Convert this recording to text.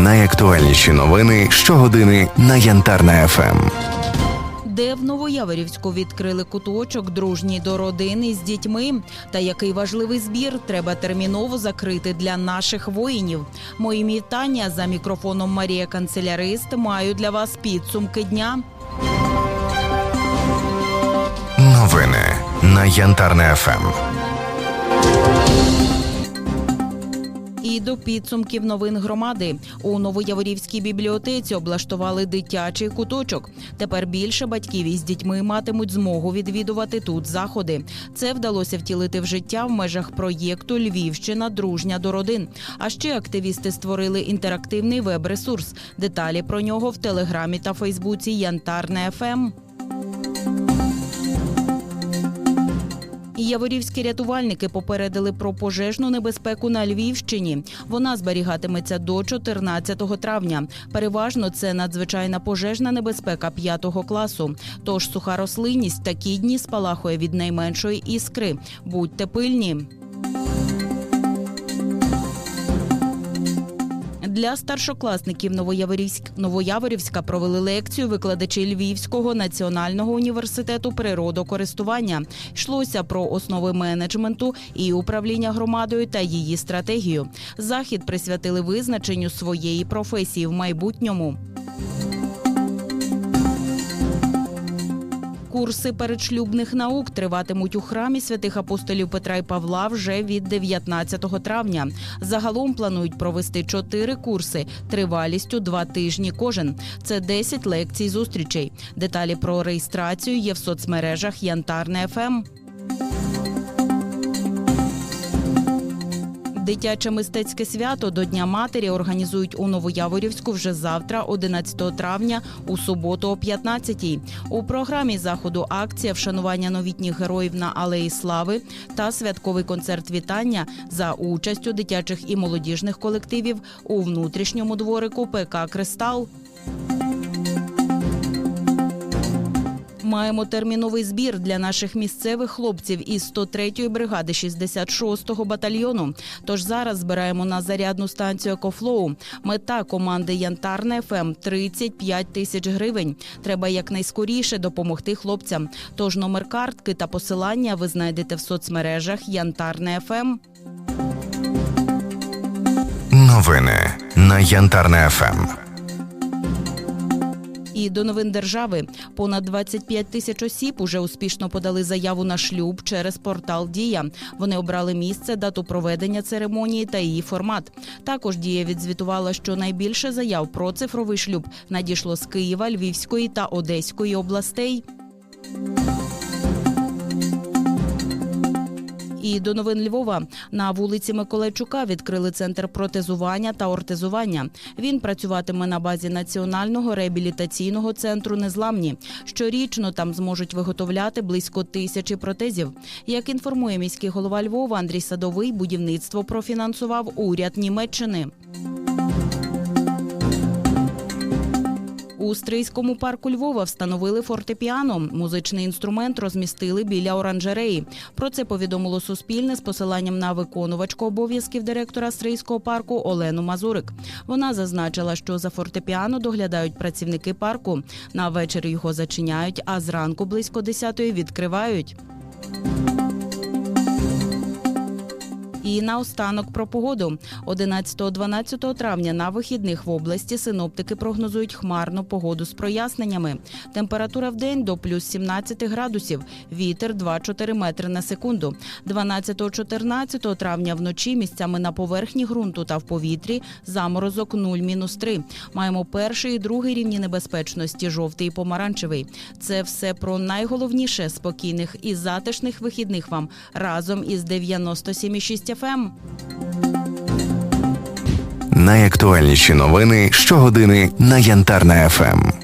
Найактуальніші новини щогодини на Янтарна Ем. ФМ. Де в Новояворівську відкрили куточок дружній до родини з дітьми. Та який важливий збір треба терміново закрити для наших воїнів. Мої вітання за мікрофоном Марія Канцелярист маю для вас підсумки дня. Новини на Янтарна ФМ. І до підсумків новин громади у Новояворівській бібліотеці облаштували дитячий куточок. Тепер більше батьків із дітьми матимуть змогу відвідувати тут заходи. Це вдалося втілити в життя в межах проєкту Львівщина дружня до родин. А ще активісти створили інтерактивний веб-ресурс. Деталі про нього в телеграмі та Фейсбуці Янтарне ФМ. Яворівські рятувальники попередили про пожежну небезпеку на Львівщині. Вона зберігатиметься до 14 травня. Переважно це надзвичайна пожежна небезпека 5 класу. Тож суха рослинність такі дні спалахує від найменшої іскри. Будьте пильні. Для старшокласників Новояворівськ Новояворівська провели лекцію викладачі Львівського національного університету природокористування. Йшлося про основи менеджменту і управління громадою та її стратегію. Захід присвятили визначенню своєї професії в майбутньому. Курси передшлюбних наук триватимуть у храмі святих апостолів Петра і Павла вже від 19 травня. Загалом планують провести чотири курси тривалістю два тижні кожен. Це 10 лекцій зустрічей. Деталі про реєстрацію є в соцмережах Янтарне Ем». ФМ. Дитяче мистецьке свято до Дня матері організують у Новояворівську вже завтра, 11 травня, у суботу о 15-й. У програмі заходу акція вшанування новітніх героїв на Алеї Слави та святковий концерт вітання за участю дитячих і молодіжних колективів у внутрішньому дворику ПК Кристал. Маємо терміновий збір для наших місцевих хлопців із 103-ї бригади 66-го батальйону. Тож зараз збираємо на зарядну станцію «Екофлоу». Мета команди Янтарне ФМ 35 тисяч гривень. Треба якнайскоріше допомогти хлопцям. Тож номер картки та посилання ви знайдете в соцмережах Янтарне ФМ. Новини на Янтарна Ем. ФМ. І до новин держави понад 25 тисяч осіб уже успішно подали заяву на шлюб через портал Дія. Вони обрали місце, дату проведення церемонії та її формат. Також дія відзвітувала, що найбільше заяв про цифровий шлюб надійшло з Києва, Львівської та Одеської областей. І до новин Львова на вулиці Миколайчука відкрили центр протезування та ортезування. Він працюватиме на базі національного реабілітаційного центру Незламні. Щорічно там зможуть виготовляти близько тисячі протезів. Як інформує міський голова Львова Андрій Садовий, будівництво профінансував уряд Німеччини. У Стрийському парку Львова встановили фортепіано. Музичний інструмент розмістили біля оранжереї. Про це повідомило Суспільне з посиланням на виконувачку обов'язків директора Стрийського парку Олену Мазурик. Вона зазначила, що за фортепіано доглядають працівники парку. На вечір його зачиняють, а зранку близько 10-ї відкривають. І наостанок про погоду. 11-12 травня на вихідних в області синоптики прогнозують хмарну погоду з проясненнями. Температура в день до плюс 17 градусів, вітер 2-4 метри на секунду. 12-14 травня вночі місцями на поверхні ґрунту та в повітрі заморозок 0-3. Маємо перший і другий рівні небезпечності, жовтий і помаранчевий. Це все про найголовніше спокійних і затишних вихідних вам разом із 97,6 FM. Найактуальніші новини щогодини на Янтарна ФМ.